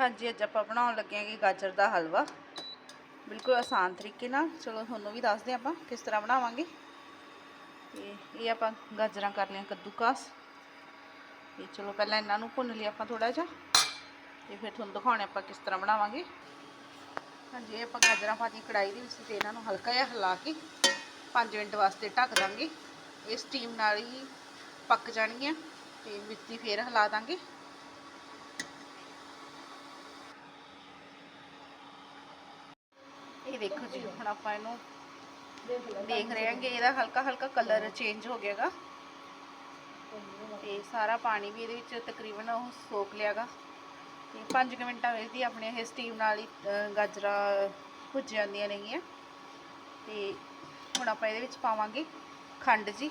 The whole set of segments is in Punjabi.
ਹਾਂਜੀ, ਅੱਜ ਆਪਾਂ ਬਣਾਉਣ ਲੱਗੇ ਹਾਂ ਗਾਜਰ ਦਾ ਹਲਵਾ। ਬਿਲਕੁਲ ਆਸਾਨ ਤਰੀਕੇ ਨਾਲ। ਚਲੋ, ਤੁਹਾਨੂੰ ਵੀ ਦੱਸਦੇ ਆਪਾਂ ਕਿਸ ਤਰ੍ਹਾਂ ਬਣਾਵਾਂਗੇ। ਤੇ ਇਹ ਆਪਾਂ ਗਾਜਰਾਂ ਕਰ ਲਿਆ ਕੱਦੂਕਾਸ। ਤੇ ਚਲੋ, ਪਹਿਲਾਂ ਇਹਨਾਂ ਨੂੰ ਭੁੰਨ ਲਿਆ ਆਪਾਂ ਥੋੜਾ ਜਿਹਾ। ਤੇ ਫਿਰ ਤੁਹਾਨੂੰ ਦਿਖਾਉਣੇ ਆਪਾਂ ਕਿਸ ਤਰ੍ਹਾਂ ਬਣਾਵਾਂਗੇ। ਹਾਂਜੀ, ਇਹ ਆਪਾਂ ਗਾਜਰਾਂ ਪਾਤੀ ਕੜਾਈ ਦੇ ਵਿੱਚ ਤੇ ਇਹਨਾਂ ਨੂੰ ਹਲਕਾ ਜਿਹਾ ਹਿਲਾ ਕੇ 5 ਮਿੰਟ ਵਾਸਤੇ ਢੱਕ ਦਾਂਗੇ। ਇਹ ਸਟੀਮ ਨਾਲ ਹੀ ਪੱਕ ਜਾਣਗੀਆਂ। ਤੇ ਮਿੱਟੀ ਦੀ ਫੇਰ ਹਿਲਾ ਦਾਂਗੇ। ਇਹ ਦੇਖੋ ਜੀ ਹੁਣ ਆਪਾਂ ਇਹਨੂੰ ਦੇਖ ਰਹੇ ਹਾਂਗੇ ਇਹਦਾ ਹਲਕਾ ਹਲਕਾ ਕਲਰ ਚੇਂਜ ਹੋ ਗਿਆਗਾ ਤੇ ਸਾਰਾ ਪਾਣੀ ਵੀ ਇਹਦੇ ਵਿੱਚ ਤਕਰੀਬਨ ਉਹ ਸੋਕ ਲਿਆਗਾ ਤੇ 5 ਮਿੰਟਾਂ ਵਿੱਚ ਦੀ ਆਪਣੇ ਇਹ ਸਟੀਮ ਨਾਲ ਹੀ ਅ, ਗਾਜਰਾਂ ਭੁੱਜ ਜਾਂਦੀਆਂ ਨੇਗੀਆਂ। ਤੇ ਹੁਣ ਆਪਾਂ ਇਹਦੇ ਵਿੱਚ ਪਾਵਾਂਗੇ ਖੰਡ ਜੀ।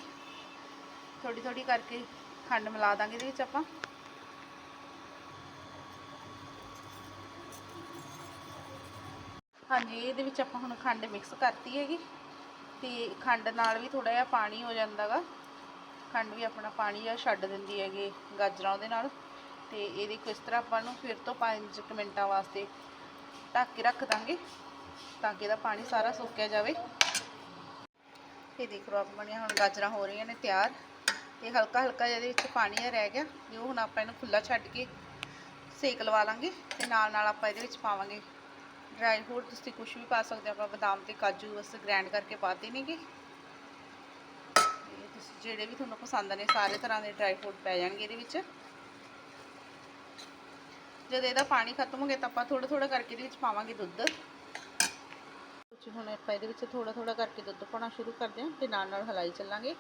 ਥੋੜੀ ਥੋੜੀ ਕਰਕੇ ਖੰਡ ਮਿਲਾ ਦਾਂਗੇ ਇਹਦੇ ਵਿੱਚ ਆਪਾਂ। ਹਾਂਜੀ, ਇਹਦੇ ਵਿੱਚ ਆਪਾਂ ਹੁਣ ਖੰਡ ਮਿਕਸ ਕਰਤੀ ਹੈਗੀ। ਤੇ ਖੰਡ ਨਾਲ ਵੀ ਥੋੜਾ ਜਿਹਾ ਪਾਣੀ ਹੋ ਜਾਂਦਾਗਾ। ਖੰਡ ਵੀ ਆਪਣਾ ਪਾਣੀ ਆ, ਛੱਡ ਦਿੰਦੀ ਹੈਗੀ ਗਾਜਰਾਂ ਉਹਦੇ ਨਾਲ। ਤੇ ਇਹਦੇ ਕਿਸ ਤਰ੍ਹਾਂ ਆਪਾਂ ਨੂੰ ਫਿਰ ਤੋਂ 5 ਮਿੰਟਾਂ ਵਾਸਤੇ ਢੱਕ ਕੇ ਰੱਖ ਦਾਂਗੇ, ਤਾਂ ਕਿ ਇਹਦਾ ਪਾਣੀ ਸਾਰਾ ਸੁੱਕਿਆ ਜਾਵੇ। ਇਹ ਦੇਖ ਲਓ, ਆਪਣੀਆਂ ਹੁਣ ਗਾਜਰਾਂ ਹੋ ਰਹੀਆਂ ਨੇ ਤਿਆਰ। ਤੇ ਹਲਕਾ ਹਲਕਾ ਜਿਹਦੇ ਵਿੱਚ ਪਾਣੀ ਆ ਰਹਿ ਗਿਆ। ਤੇ ਉਹ ਹੁਣ ਆਪਾਂ ਇਹਨੂੰ ਖੁੱਲਾ ਛੱਡ ਕੇ ਸੇਕ ਲਵਾ ਲਾਂਗੇ ਤੇ ਨਾਲ ਨਾਲ ਆਪਾਂ ਇਹਦੇ ਵਿੱਚ ਪਾਵਾਂਗੇ ਡਰਾਈ ਫਰੂਟ ਤੁਸੀਂ ਕੁਝ ਵੀ ਪਾ ਸਕਦੇ ਹੋ, ਆਪਾਂ ਬਦਾਮ ਤੇ ਕਾਜੂ ਬਸ ਗ੍ਰਾਈਂਡ ਕਰਕੇ ਪਾ ਨੇਗੇ। ਤੁਸੀਂ ਜਿਹੜੇ ਵੀ ਤੁਹਾਨੂੰ ਪਸੰਦ ਨੇ, ਸਾਰੇ ਤਰ੍ਹਾਂ ਦੇ ਡਰਾਈ ਫਰੂਟ ਪੈ ਜਾਣਗੇ ਇਹਦੇ ਵਿੱਚ। ਜਦ ਇਹਦਾ ਪਾਣੀ ਖਤਮ ਹੋ ਗਿਆ ਤਾਂ ਆਪਾਂ ਥੋੜਾ ਥੋੜਾ ਕਰਕੇ ਇਹਦੇ ਵਿੱਚ ਪਾਵਾਂਗੇ ਦੁੱਧ। ਤੁਸੀਂ ਹੁਣ ਆਪਾਂ ਇਹਦੇ ਵਿੱਚ ਥੋੜਾ ਥੋੜਾ ਕਰਕੇ ਦੁੱਧ ਪਾਉਣਾ ਸ਼ੁਰੂ ਕਰਦੇ ਹਾਂ ਤੇ ਨਾਲ ਨਾਲ ਹਲਾਈ ਚੱਲਾਂਗੇ।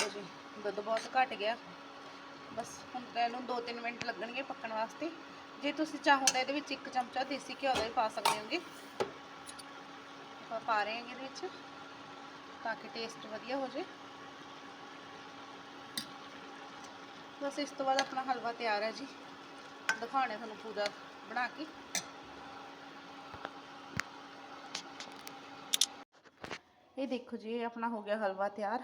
ਦੇਖੋ ਜੀ, ਦੁੱਧ ਬਹੁਤ ਘਟ ਗਿਆ। ਬਸ ਹੁਣ ਤਾਂ ਇਹਨੂੰ 2-3 ਮਿੰਟ ਲੱਗਣਗੇ ਪੱਕਣ ਵਾਸਤੇ। ਜੇ ਤੁਸੀਂ ਚਾਹੋ ਤਾਂ ਇਹਦੇ ਵਿੱਚ ਇੱਕ ਚਮਚਾ ਦੇਸੀ ਘਿਓ ਦਾ ਵੀ ਪਾ ਸਕਦੇ ਹੋਗੇ। ਆਪਾਂ ਪਾ ਰਹੇ ਹਾਂ ਇਹਦੇ ਵਿੱਚ, ਤਾਂ ਕਿ ਟੇਸਟ ਵਧੀਆ ਹੋ ਜੇ ਬਸ ਇਸ ਤੋਂ ਬਾਅਦ ਆਪਣਾ ਹਲਵਾ ਤਿਆਰ ਹੈ ਜੀ। ਦਿਖਾਉਣੇ ਤੁਹਾਨੂੰ ਪੂਰਾ ਬਣਾ ਕੇ। ਇਹ ਦੇਖੋ ਜੀ, ਇਹ ਆਪਣਾ ਹੋ ਗਿਆ ਹਲਵਾ ਤਿਆਰ।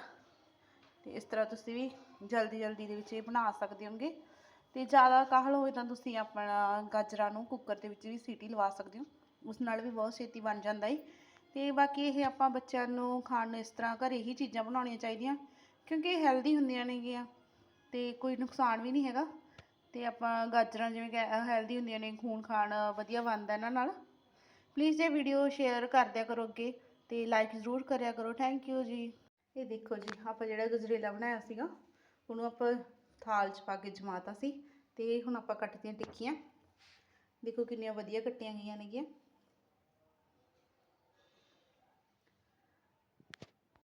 ਤੇ ਇਸ ਤਰ੍ਹਾਂ ਤੁਸੀਂ ਵੀ ਜਲਦੀ ਜਲਦੀ ਦੇ ਵਿੱਚ ਇਹ ਬਣਾ ਸਕਦੇ ਹੋਗੇ ਤੇ ਜ਼ਿਆਦਾ ਕਾਹਲ ਹੋਵੇ ਤਾਂ ਤੁਸੀਂ ਆਪਣਾ ਗਾਜਰਾਂ ਨੂੰ ਕੁੱਕਰ ਦੇ ਵਿੱਚ ਵੀ ਸੀਟੀ ਲਵਾ ਸਕਦੇ ਹੋ। ਉਸ ਨਾਲ ਵੀ ਬਹੁਤ ਛੇਤੀ ਬਣ ਜਾਂਦਾ ਏ। ਤੇ ਬਾਕੀ ਇਹ ਆਪਾਂ ਬੱਚਿਆਂ ਨੂੰ ਖਾਣ ਨੂੰ ਇਸ ਤਰ੍ਹਾਂ ਘਰੇ ਹੀ ਚੀਜ਼ਾਂ ਬਣਾਉਣੀਆਂ ਚਾਹੀਦੀਆਂ, ਕਿਉਂਕਿ ਇਹ ਹੈਲਦੀ ਹੁੰਦੀਆਂ ਨੇਗੀਆਂ ਤੇ ਕੋਈ ਨੁਕਸਾਨ ਵੀ ਨਹੀਂ ਹੈਗਾ। ਤੇ ਆਪਾਂ ਗਾਜਰਾਂ ਜਿਵੇਂ ਕਿ ਹੈਲਦੀ ਹੁੰਦੀਆਂ ਨੇ, ਖੂਨ ਖਾਣ ਵਧੀਆ ਬਣਦਾ ਇਹਨਾਂ ਨਾਲ। ਪਲੀਜ਼ ਇਹ ਵੀਡੀਓ ਸ਼ੇਅਰ ਕਰ ਦਿਆ ਕਰੋ ਅੱਗੇ ਤੇ ਲਾਈਕ ਜ਼ਰੂਰ ਕਰਿਆ ਕਰੋ। ਥੈਂਕ ਯੂ ਜੀ। ਇਹ ਦੇਖੋ ਜੀ, ਆਪਾਂ ਜਿਹੜਾ ਗਜਰੇਲਾ ਬਣਾਇਆ ਸੀਗਾ, ਉਹਨੂੰ ਆਪਾਂ ਥਾਲ 'ਚ ਪਾ ਕੇ ਜਮਾਤਾ ਸੀ ਤੇ ਹੁਣ ਆਪਾਂ ਕੱਟਦੀਆਂ ਟਿੱਕੀਆਂ। ਦੇਖੋ ਕਿੰਨੀਆਂ ਵਧੀਆ ਕੱਟੀਆਂ ਗਈਆਂ ਨੇਗੀਆਂ।